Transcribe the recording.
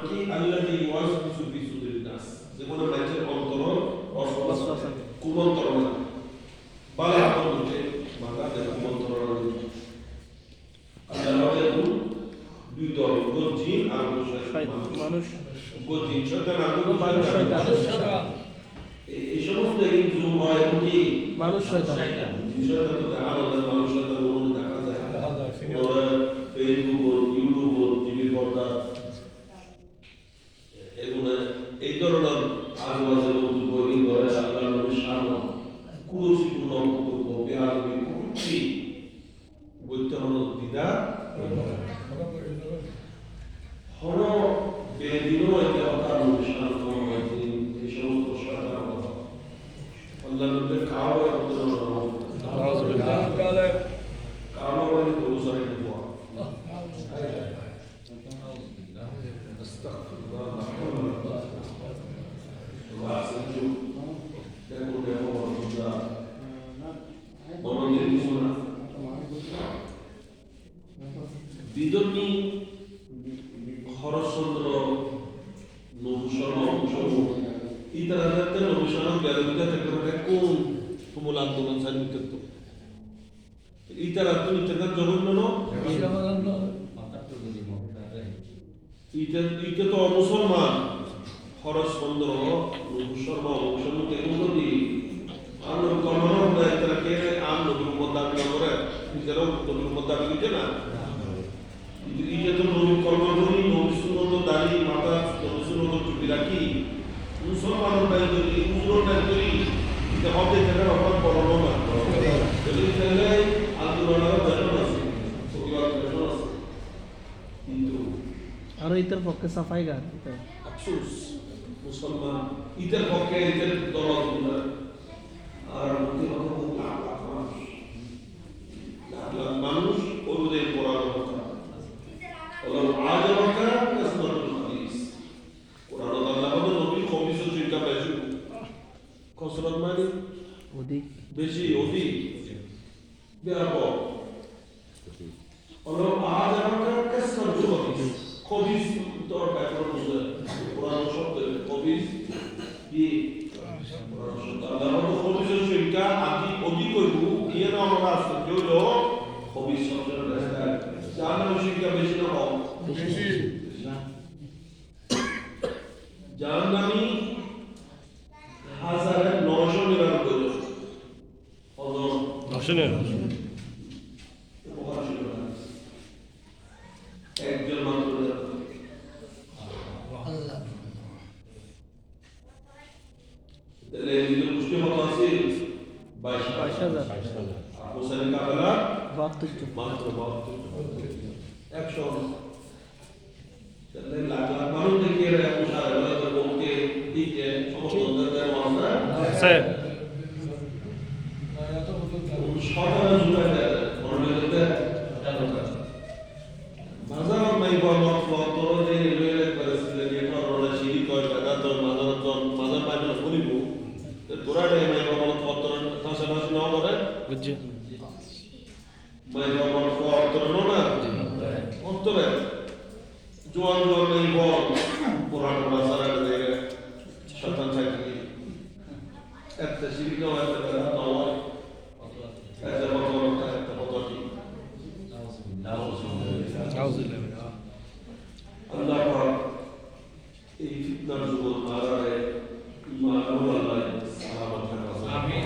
কি আল্লাযী ওয়াসবিসু ফি সুদুরিন নাস মানুষের অন্তর অসবাস কুমন্তরণা বালা বলতে মাথা কুমন্তরণা আল্লাহ দেখুন দুই দল গজ্জিন আর মানুষ। গজ্জিন শয়তান আর মানুষ শয়তান। এই এই সমস্ত এই হয় কি মানুষ শয়তান। শয়তান। তো দেখা যায় মানুষ শয়তান দেখা যায়। ফেসবুক এই ধরনের আজবাজে লোক বই করে আল্লাহ নবীর সামনে কুরুচিপূর্ণ বক্তব্য বেআরবি কুরুচি বলতে হলো দিদা হন বেদিনও এতে অকার বিদর্মী হরচন্দ্র নভূষণ অংশম ইতারা যাতে নভূষণ বেরোবিদা কোন তুমুল আন্দোলন সার্বিকত্ব ইতারা তুমি তেনা জঘন্য ইটা তো অমুসলমান। হরচন্দ্র নভূষণ অংশম কেমন দি আমরা কমানো না ইতারা কে আম নবীর দাবি করে নিজেরাও নবীর উপর না? তো কর্মধনী মাথা টুপি রাখি। মুসলমানের নাই যদি উজুর নাই যদি এটা হবে এটা অপরাধ বড় না যদি তাহলে আন্দোলনের বেতন আছে প্রতিবাদ বেতন আছে। কিন্তু আরও ইতার পক্ষে সাফাই গান আফসোস মুসলমান ইতার পক্ষে ইতার দল কসরত মানে? অধিক। বেশি অধিক। ব্যাপক অন্য আজ আমার কাছে কবিজ দরকার কোরআন শব্দ কবিজ কি? আল্লাহ কবিজের সংখ্যা আমি অধিক হইব ইয়ে না আমার আছে হইল? কবিজ শব্দের জানার সংখ্যা বেশি না কম? বেশি। জাহান্নামী sunuyoruz. Televizyon üstü babası başta. Başta. Bu sene kadar vakti tuttu. Vakti vakti tuttu. Action. Senin laklar manun da kere bu şarkıları da bu ki dik de somut onda da var. Sayın বুঝছি? মাই বলক তোর no অন্তরে জোয়ান জোয়ান নাই বল পুরানো মাজার রে শতান থাকি একটা সিঁড়ি